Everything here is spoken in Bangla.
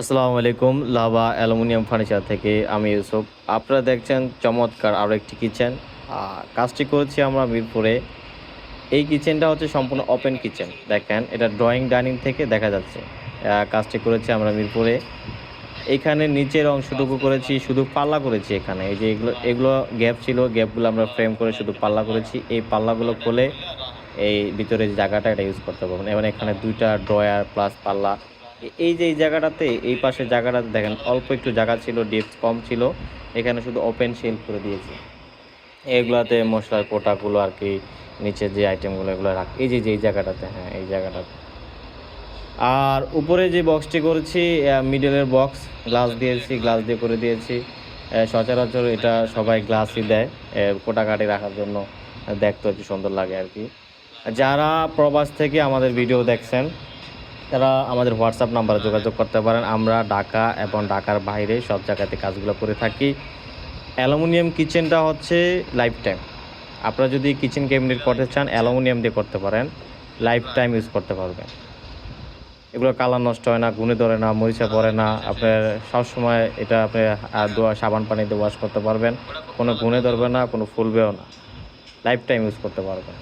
আসসালামু আলাইকুম, লাভা অ্যালুমিনিয়াম ফার্নিচার থেকে আমি ইউসুফ। আপনারা দেখছেন চমৎকার আরও একটি কিচেন। কাজটি করেছি আমরা মিরপুরে। এই কিচেনটা হচ্ছে সম্পূর্ণ ওপেন কিচেন। দেখেন, এটা ড্রয়িং, ডাইনিং থেকে দেখা যাচ্ছে। কাজটি করেছি আমরা মিরপুরে। এখানে নিচের অংশটুকু করেছি, শুধু পাল্লা করেছি এখানে। এই যে এগুলো এগুলো গ্যাপ ছিল, গ্যাপগুলো আমরা ফ্রেম করে শুধু পাল্লা করেছি। এই পাল্লাগুলো খুলে এই ভিতরে জায়গাটা, এটা ইউজ করতে পারবেন এবং এখানে দুইটা ড্রয়ার প্লাস পাল্লা। এই যে এই জায়গাটাতে, এই পাশের জায়গাটাতে দেখেন, অল্প একটু জায়গা ছিল ডেপথ কম ছিল। এখানে শুধু ওপেন শেল করে দিয়েছি। এগুলাতে মশলার কোটাগুলো আর কি, নিচে যে আইটেমগুলো এগুলো রাখ এই যে যে, এই জায়গাটাতে হ্যাঁ এই জায়গাটাতে। আর উপরে যে বক্সটি করেছি মিডলের বক্স গ্লাস দিয়েছি গ্লাস দিয়ে করে দিয়েছি। সচরাচর এটা সবাই গ্লাসই দেয় কোটা কাটি রাখার জন্য দেখতে একটু সুন্দর লাগে আর কি। যারা প্রবাস থেকে আমাদের ভিডিও দেখছেন তারা আমাদের হোয়াটসঅ্যাপ নাম্বারে যোগাযোগ করতে পারেন। আমরা ঢাকা এবং ঢাকার বাইরে সব জায়গাতে কাজগুলো করে থাকি। অ্যালুমিনিয়াম কিচেনটা হচ্ছে লাইফ টাইম। আপনারা যদি কিচেন ক্যাবিনেট করতে চান, অ্যালুমিনিয়াম দিয়ে করতে পারেন। লাইফ টাইম ইউজ করতে পারবেন। এগুলো কালার নষ্ট হয় না, গুনে ধরে না, মরিচা পড়ে না। আপনার সবসময় এটা আপনি দোয়া, সাবান পানিতে ওয়াশ করতে পারবেন। কোনো গুনে ধরবে না, কোনো ফুলবেও না। লাইফ টাইম ইউজ করতে পারবেন।